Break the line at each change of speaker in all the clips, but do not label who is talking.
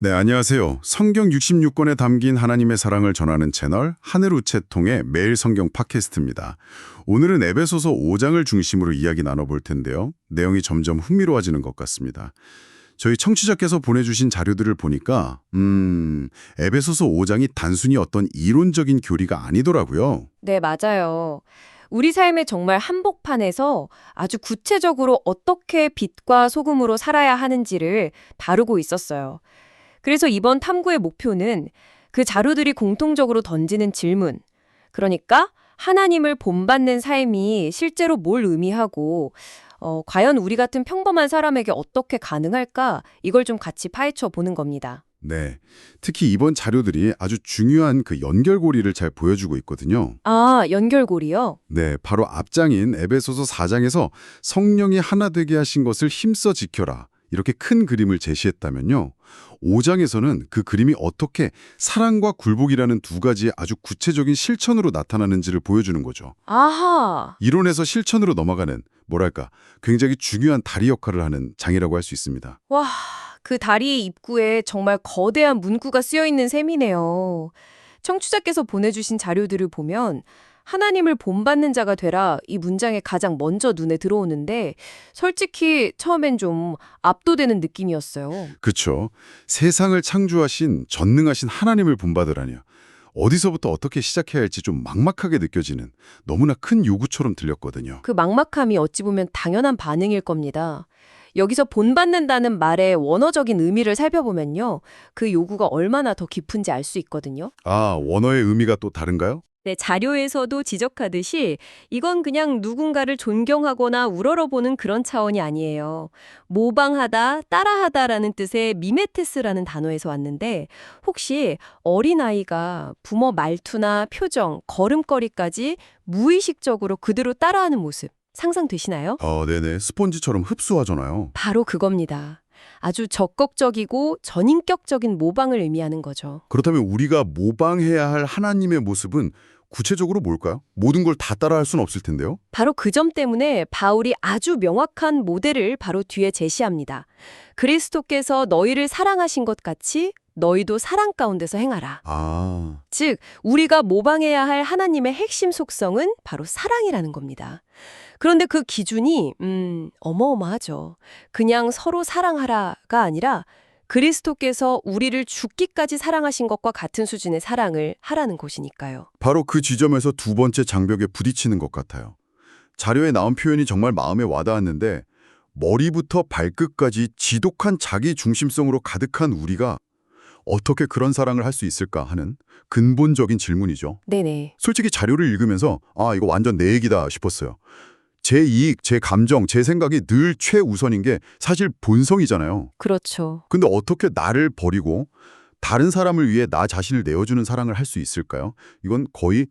네, 안녕하세요. 성경 66권에 담긴 하나님의 사랑을 전하는 채널 하늘 우체통의 매일 성경 팟캐스트입니다. 오늘은 에베소서 5장을 중심으로 이야기 나눠볼 텐데요. 내용이 점점 흥미로워지는 것 같습니다. 저희 청취자께서 보내주신 자료들을 보니까 음, 에베소서 5장이 단순히 어떤 이론적인 교리가 아니더라고요.
네, 맞아요. 우리 삶의 정말 한복판에서 아주 구체적으로 어떻게 빛과 소금으로 살아야 하는지를 다루고 있었어요. 그래서 이번 탐구의 목표는 그 자료들이 공통적으로 던지는 질문. 그러니까 하나님을 본받는 삶이 실제로 뭘 의미하고 어, 과연 우리 같은 평범한 사람에게 어떻게 가능할까? 이걸 좀 같이 파헤쳐 보는 겁니다.
네, 특히 이번 자료들이 아주 중요한 그 연결고리를 잘 보여주고 있거든요.
아, 연결고리요?
네, 바로 앞장인 에베소서 4장에서 성령이 하나 되게 하신 것을 힘써 지켜라. 이렇게 큰 그림을 제시했다면요. 5장에서는 그 그림이 어떻게 사랑과 굴복이라는 두 가지의 아주 구체적인 실천으로 나타나는지를 보여주는 거죠.
아하.
이론에서 실천으로 넘어가는 뭐랄까 굉장히 중요한 다리 역할을 하는 장이라고 할 수 있습니다.
와, 그 다리의 입구에 정말 거대한 문구가 쓰여 있는 셈이네요. 청취자께서 보내주신 자료들을 보면 하나님을 본받는 자가 되라 이 문장에 가장 먼저 눈에 들어오는데 솔직히 처음엔 좀 압도되는 느낌이었어요.
그렇죠. 세상을 창조하신 전능하신 하나님을 본받으라니요. 어디서부터 어떻게 시작해야 할지 좀 막막하게 느껴지는 너무나 큰 요구처럼 들렸거든요.
그 막막함이 어찌 보면 당연한 반응일 겁니다. 여기서 본받는다는 말의 원어적인 의미를 살펴보면요. 그 요구가 얼마나 더 깊은지 알 수 있거든요.
아, 원어의 의미가 또 다른가요?
네, 자료에서도 지적하듯이 이건 그냥 누군가를 존경하거나 우러러보는 그런 차원이 아니에요. 모방하다, 따라하다라는 뜻의 미메테스라는 단어에서 왔는데 혹시 어린아이가 부모 말투나 표정, 걸음걸이까지 무의식적으로 그대로 따라하는 모습 상상되시나요?
어, 네네. 스폰지처럼 흡수하잖아요.
바로 그겁니다. 아주 적극적이고 전인격적인 모방을 의미하는 거죠.
그렇다면 우리가 모방해야 할 하나님의 모습은 구체적으로 뭘까요? 모든 걸 다 따라할 수는 없을 텐데요.
바로 그 점 때문에 바울이 아주 명확한 모델을 바로 뒤에 제시합니다. 그리스도께서 너희를 사랑하신 것 같이 너희도 사랑 가운데서 행하라.
아,
즉, 우리가 모방해야 할 하나님의 핵심 속성은 바로 사랑이라는 겁니다. 그런데 그 기준이, 음, 어마어마하죠. 그냥 서로 사랑하라가 아니라 그리스도께서 우리를 죽기까지 사랑하신 것과 같은 수준의 사랑을 하라는 것이니까요.
바로 그 지점에서 두 번째 장벽에 부딪히는 것 같아요. 자료에 나온 표현이 정말 마음에 와닿았는데 머리부터 발끝까지 지독한 자기 중심성으로 가득한 우리가 어떻게 그런 사랑을 할 수 있을까 하는 근본적인 질문이죠.
네네.
솔직히 자료를 읽으면서 아 이거 완전 내 얘기다 싶었어요. 제 이익, 제 감정, 제 생각이 늘 최우선인 게 사실 본성이잖아요.
그렇죠.
근데 어떻게 나를 버리고 다른 사람을 위해 나 자신을 내어주는 사랑을 할 수 있을까요? 이건 거의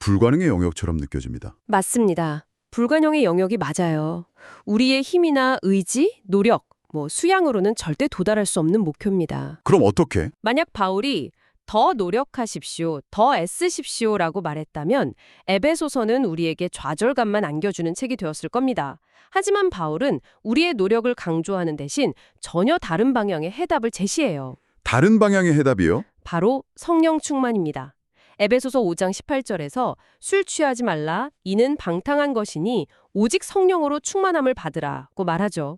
불가능의 영역처럼 느껴집니다.
맞습니다. 불가능의 영역이 맞아요. 우리의 힘이나 의지, 노력, 뭐 수양으로는 절대 도달할 수 없는 목표입니다.
그럼 어떻게?
만약 바울이 더 노력하십시오, 더 애쓰십시오라고 말했다면 에베소서는 우리에게 좌절감만 안겨주는 책이 되었을 겁니다. 하지만 바울은 우리의 노력을 강조하는 대신 전혀 다른 방향의 해답을 제시해요.
다른 방향의 해답이요?
바로 성령 충만입니다. 에베소서 5장 18절에서 술 취하지 말라 이는 방탕한 것이니 오직 성령으로 충만함을 받으라고 말하죠.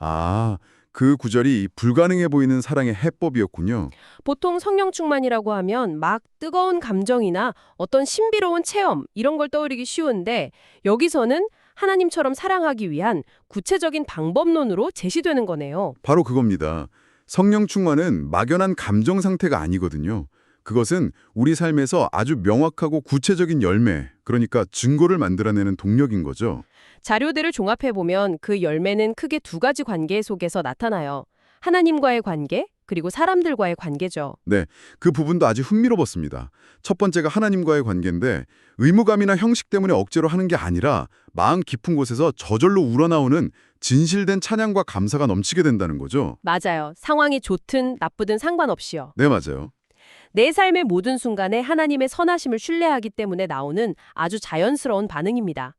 아, 그 구절이 불가능해 보이는 사랑의 해법이었군요.
보통 성령 충만이라고 하면 막 뜨거운 감정이나 어떤 신비로운 체험 이런 걸 떠올리기 쉬운데 여기서는 하나님처럼 사랑하기 위한 구체적인 방법론으로 제시되는 거네요.
바로 그겁니다. 성령 충만은 막연한 감정 상태가 아니거든요. 그것은 우리 삶에서 아주 명확하고 구체적인 열매, 그러니까 증거를 만들어내는 동력인 거죠.
자료들을 종합해 보면 그 열매는 크게 두 가지 관계 속에서 나타나요. 하나님과의 관계, 그리고 사람들과의 관계죠.
그 부분도 아주 흥미로웠습니다. 첫 번째가 하나님과의 관계인데 의무감이나 형식 때문에 억지로 하는 게 아니라 마음 깊은 곳에서 저절로 우러나오는 진실된 찬양과 감사가 넘치게 된다는 거죠.
맞아요. 상황이 좋든 나쁘든 상관없이요.
네, 맞아요.
내 삶의 모든 순간에 하나님의 선하심을 신뢰하기 때문에 나오는 아주 자연스러운 반응입니다.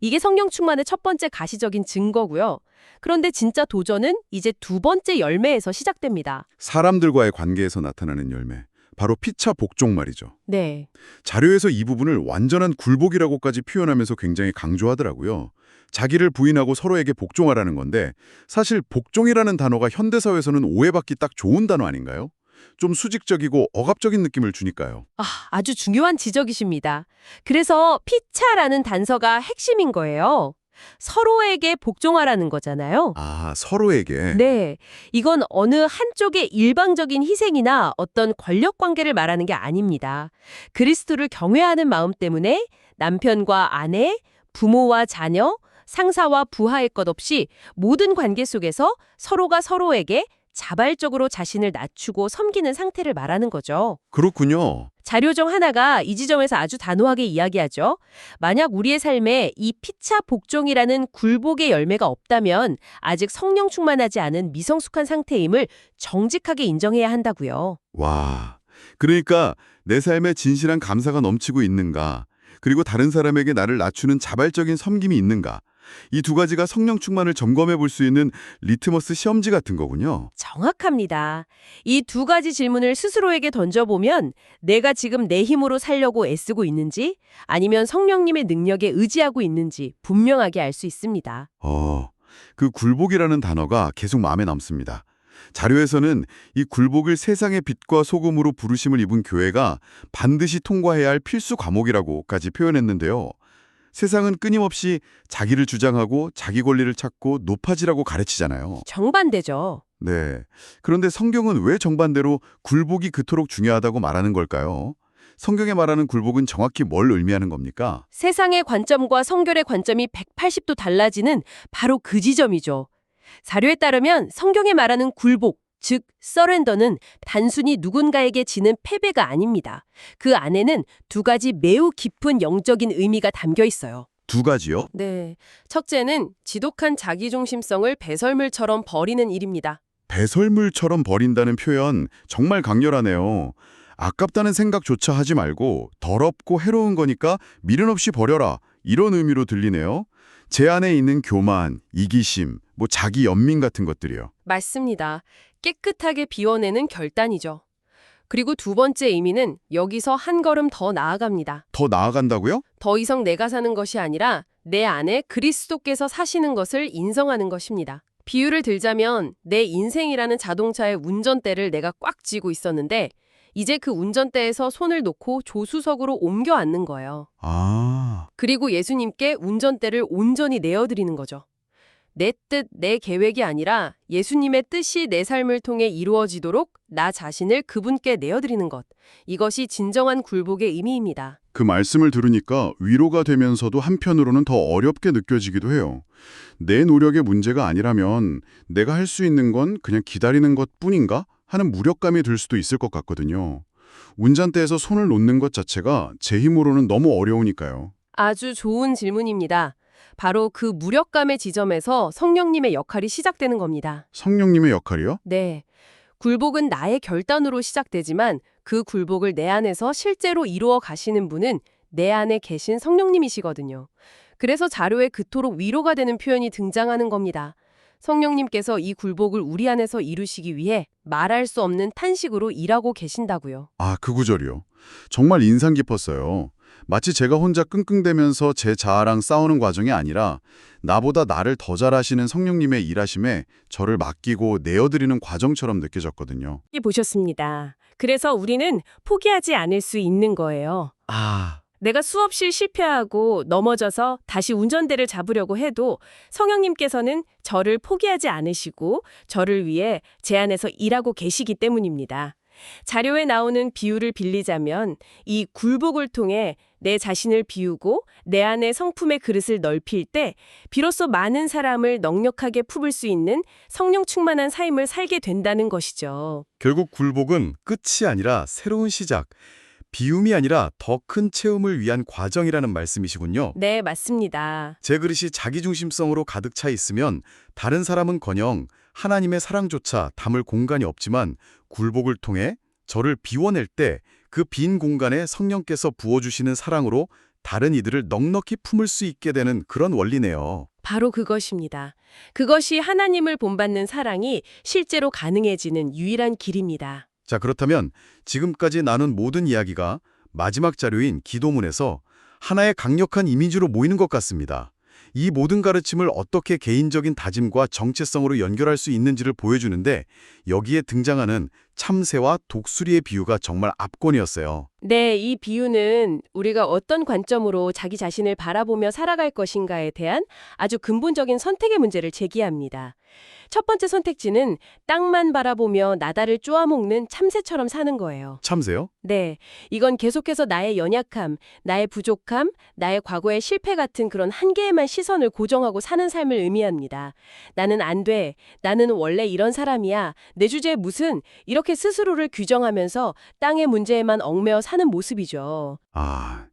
이게 성령 충만의 첫 번째 가시적인 증거고요. 그런데 진짜 도전은 이제 두 번째 열매에서 시작됩니다.
사람들과의 관계에서 나타나는 열매. 바로 피차 복종 말이죠.
네.
자료에서 이 부분을 완전한 굴복이라고까지 표현하면서 굉장히 강조하더라고요. 자기를 부인하고 서로에게 복종하라는 건데 사실 복종이라는 단어가 현대사회에서는 오해받기 딱 좋은 단어 아닌가요? 좀 수직적이고 억압적인 느낌을 주니까요.
아, 아주 중요한 지적이십니다. 그래서 피차라는 단서가 핵심인 거예요. 서로에게 복종하라는 거잖아요.
아, 서로에게.
네. 이건 어느 한쪽의 일방적인 희생이나 어떤 권력 관계를 말하는 게 아닙니다. 그리스도를 경외하는 마음 때문에 남편과 아내, 부모와 자녀, 상사와 부하의 것 없이 모든 관계 속에서 서로가 서로에게 자발적으로 자신을 낮추고 섬기는 상태를 말하는 거죠.
그렇군요.
자료 중 하나가 이 지점에서 아주 단호하게 이야기하죠. 만약 우리의 삶에 이 피차 복종이라는 굴복의 열매가 없다면 아직 성령 충만하지 않은 미성숙한 상태임을 정직하게 인정해야 한다고요.
와. 그러니까 내 삶에 진실한 감사가 넘치고 있는가? 그리고 다른 사람에게 나를 낮추는 자발적인 섬김이 있는가? 이 두 가지가 성령 충만을 점검해 볼 수 있는 리트머스 시험지 같은 거군요.
정확합니다. 이 두 가지 질문을 스스로에게 던져보면 내가 지금 내 힘으로 살려고 애쓰고 있는지 아니면 성령님의 능력에 의지하고 있는지 분명하게 알 수 있습니다.
어, 그 굴복이라는 단어가 계속 마음에 남습니다. 자료에서는 이 굴복을 세상의 빛과 소금으로 부르심을 입은 교회가 반드시 통과해야 할 필수 과목이라고까지 표현했는데요. 세상은 끊임없이 자기를 주장하고 자기 권리를 찾고 높아지라고 가르치잖아요.
정반대죠.
네. 그런데 성경은 왜 정반대로 굴복이 그토록 중요하다고 말하는 걸까요? 성경에 말하는 굴복은 정확히 뭘 의미하는 겁니까?
세상의 관점과 성결의 관점이 180도 달라지는 바로 그 지점이죠. 자료에 따르면 성경에 말하는 굴복, 즉 서렌더는 단순히 누군가에게 지는 패배가 아닙니다. 그 안에는 두 가지 매우 깊은 영적인 의미가 담겨 있어요.
두 가지요?
네. 첫째는 지독한 자기중심성을 배설물처럼 버리는 일입니다.
배설물처럼 버린다는 표현 정말 강렬하네요. 아깝다는 생각조차 하지 말고 더럽고 해로운 거니까 미련 없이 버려라. 이런 의미로 들리네요. 제 안에 있는 교만, 이기심, 뭐 자기 연민 같은 것들이요.
맞습니다. 깨끗하게 비워내는 결단이죠. 그리고 두 번째 의미는 여기서 한 걸음 더 나아갑니다.
더 나아간다고요?
더 이상 내가 사는 것이 아니라 내 안에 그리스도께서 사시는 것을 인정하는 것입니다. 비유를 들자면 내 인생이라는 자동차의 운전대를 내가 꽉 쥐고 있었는데 이제 그 운전대에서 손을 놓고 조수석으로 옮겨 앉는 거예요.
아,
그리고 예수님께 운전대를 온전히 내어드리는 거죠. 내 뜻, 내 계획이 아니라 예수님의 뜻이 내 삶을 통해 이루어지도록 나 자신을 그분께 내어드리는 것. 이것이 진정한 굴복의 의미입니다.
그 말씀을 들으니까 위로가 되면서도 한편으로는 더 어렵게 느껴지기도 해요. 내 노력의 문제가 아니라면 내가 할 수 있는 건 그냥 기다리는 것 뿐인가? 하는 무력감이 들 수도 있을 것 같거든요. 운전대에서 손을 놓는 것 자체가 제 힘으로는 너무 어려우니까요.
아주 좋은 질문입니다. 바로 그 무력감의 지점에서 성령님의 역할이 시작되는 겁니다.
성령님의 역할이요?
네. 굴복은 나의 결단으로 시작되지만 그 굴복을 내 안에서 실제로 이루어 가시는 분은 내 안에 계신 성령님이시거든요. 그래서 자료에 그토록 위로가 되는 표현이 등장하는 겁니다. 성령님께서 이 굴복을 우리 안에서 이루시기 위해 말할 수 없는 탄식으로 일하고 계신다고요.
아, 그 구절이요. 정말 인상 깊었어요. 마치 제가 혼자 끙끙대면서 제 자아랑 싸우는 과정이 아니라 나보다 나를 더 잘하시는 성령님의 일하심에 저를 맡기고 내어드리는 과정처럼 느껴졌거든요.
이 보셨습니다. 그래서 우리는 포기하지 않을 수 있는 거예요.
아,
내가 수없이 실패하고 넘어져서 다시 운전대를 잡으려고 해도 성령님께서는 저를 포기하지 않으시고 저를 위해 제 안에서 일하고 계시기 때문입니다. 자료에 나오는 비유를 빌리자면 이 굴복을 통해 내 자신을 비우고 내 안의 성품의 그릇을 넓힐 때 비로소 많은 사람을 넉넉하게 품을 수 있는 성령 충만한 삶을 살게 된다는 것이죠.
결국 굴복은 끝이 아니라 새로운 시작, 비움이 아니라 더 큰 체험을 위한 과정이라는 말씀이시군요.
네, 맞습니다.
제 그릇이 자기중심성으로 가득 차 있으면 다른 사람은커녕 하나님의 사랑조차 담을 공간이 없지만 굴복을 통해 저를 비워낼 때 그 빈 공간에 성령께서 부어주시는 사랑으로
다른 이들을 넉넉히 품을 수 있게 되는 그런 원리네요.
바로 그것입니다. 그것이 하나님을 본받는 사랑이 실제로 가능해지는 유일한 길입니다.
자, 그렇다면 지금까지 나눈 모든 이야기가 마지막 자료인 기도문에서 하나의 강력한 이미지로 모이는 것 같습니다. 이 모든 가르침을 어떻게 개인적인 다짐과 정체성으로 연결할 수 있는지를 보여주는데 여기에 등장하는 참새와 독수리의 비유가 정말 압권이었어요.
네, 이 비유는 우리가 어떤 관점으로 자기 자신을 바라보며 살아갈 것인가에 대한 아주 근본적인 선택의 문제를 제기합니다. 첫 번째 선택지는 땅만 바라보며 나다를 쪼아먹는 참새처럼 사는 거예요.
참새요?
네, 이건 계속해서 나의 연약함, 나의 부족함, 나의 과거의 실패 같은 그런 한계에만 시선을 고정하고 사는 삶을 의미합니다. 나는 안 돼. 나는 원래 이런 사람이야. 내 주제에 무슨 이렇게 스스로를 규정하면서 땅의 문제에만 얽매여 사는 모습이죠.
아,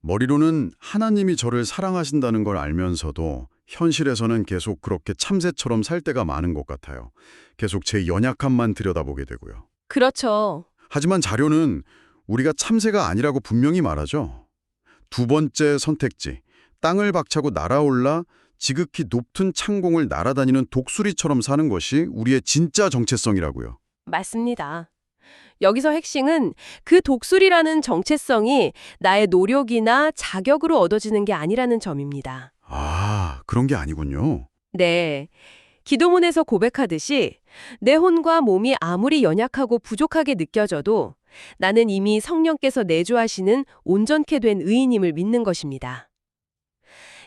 머리로는 하나님이 저를 사랑하신다는 걸 알면서도 현실에서는 계속 그렇게 참새처럼 살 때가 많은 것 같아요. 계속 제 연약함만 들여다보게 되고요.
그렇죠.
하지만 자료는 우리가 참새가 아니라고 분명히 말하죠. 두 번째 선택지, 땅을 박차고 날아올라 지극히 높은 창공을 날아다니는 독수리처럼 사는 것이 우리의 진짜 정체성이라고요.
맞습니다. 여기서 핵심은 그 독수리라는 정체성이 나의 노력이나 자격으로 얻어지는 게 아니라는 점입니다.
아, 그런 게 아니군요.
네. 기도문에서 고백하듯이 내 혼과 몸이 아무리 연약하고 부족하게 느껴져도 나는 이미 성령께서 내주하시는 온전케 된 의인임을 믿는 것입니다.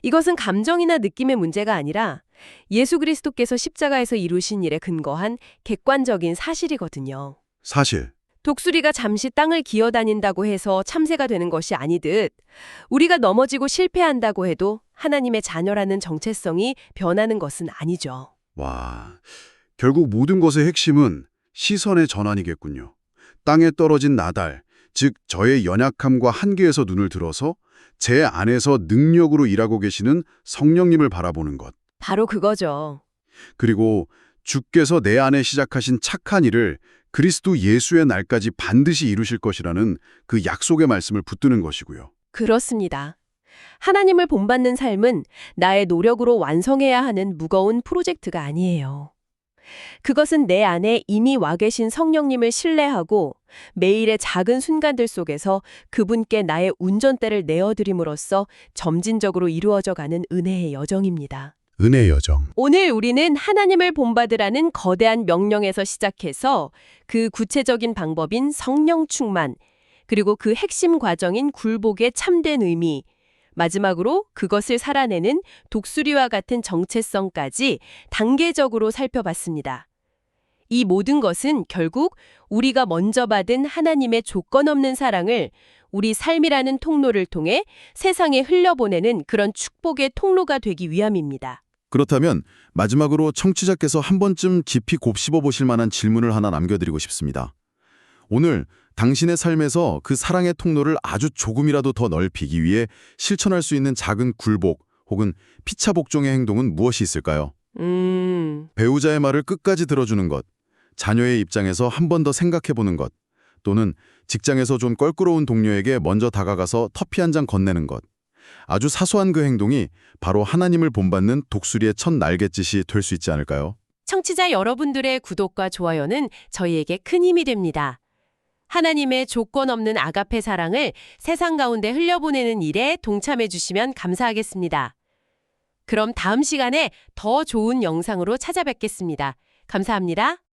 이것은 감정이나 느낌의 문제가 아니라 예수 그리스도께서 십자가에서 이루신 일에 근거한 객관적인 사실이거든요.
사실,
독수리가 잠시 땅을 기어다닌다고 해서 참새가 되는 것이 아니듯 우리가 넘어지고 실패한다고 해도 하나님의 자녀라는 정체성이 변하는 것은 아니죠.
와, 결국 모든 것의 핵심은 시선의 전환이겠군요. 땅에 떨어진 나달, 즉 저의 연약함과 한계에서 눈을 들어서 제 안에서 능력으로 일하고 계시는 성령님을 바라보는 것.
바로 그거죠.
그리고 주께서 내 안에 시작하신 착한 일을 그리스도 예수의 날까지 반드시 이루실 것이라는 그 약속의 말씀을 붙드는 것이고요.
그렇습니다. 하나님을 본받는 삶은 나의 노력으로 완성해야 하는 무거운 프로젝트가 아니에요. 그것은 내 안에 이미 와 계신 성령님을 신뢰하고 매일의 작은 순간들 속에서 그분께 나의 운전대를 내어드림으로써 점진적으로 이루어져 가는 은혜의 여정입니다.
은혜의 여정.
오늘 우리는 하나님을 본받으라는 거대한 명령에서 시작해서 그 구체적인 방법인 성령 충만, 그리고 그 핵심 과정인 굴복의 참된 의미, 마지막으로 그것을 살아내는 독수리와 같은 정체성까지 단계적으로 살펴봤습니다. 이 모든 것은 결국 우리가 먼저 받은 하나님의 조건 없는 사랑을 우리 삶이라는 통로를 통해 세상에 흘려보내는 그런 축복의 통로가 되기 위함입니다.
그렇다면 마지막으로 청취자께서 한 번쯤 깊이 곱씹어 보실 만한 질문을 하나 남겨드리고 싶습니다. 오늘 당신의 삶에서 그 사랑의 통로를 아주 조금이라도 더 넓히기 위해 실천할 수 있는 작은 굴복 혹은 피차복종의 행동은 무엇이 있을까요?
음,
배우자의 말을 끝까지 들어주는 것, 자녀의 입장에서 한 번 더 생각해보는 것, 또는 직장에서 좀 껄끄러운 동료에게 먼저 다가가서 커피 한 잔 건네는 것. 아주 사소한 그 행동이 바로 하나님을 본받는 독수리의 첫 날갯짓이 될 수 있지 않을까요?
청취자 여러분들의 구독과 좋아요는 저희에게 큰 힘이 됩니다. 하나님의 조건 없는 아가페 사랑을 세상 가운데 흘려보내는 일에 동참해 주시면 감사하겠습니다. 그럼 다음 시간에 더 좋은 영상으로 찾아뵙겠습니다. 감사합니다.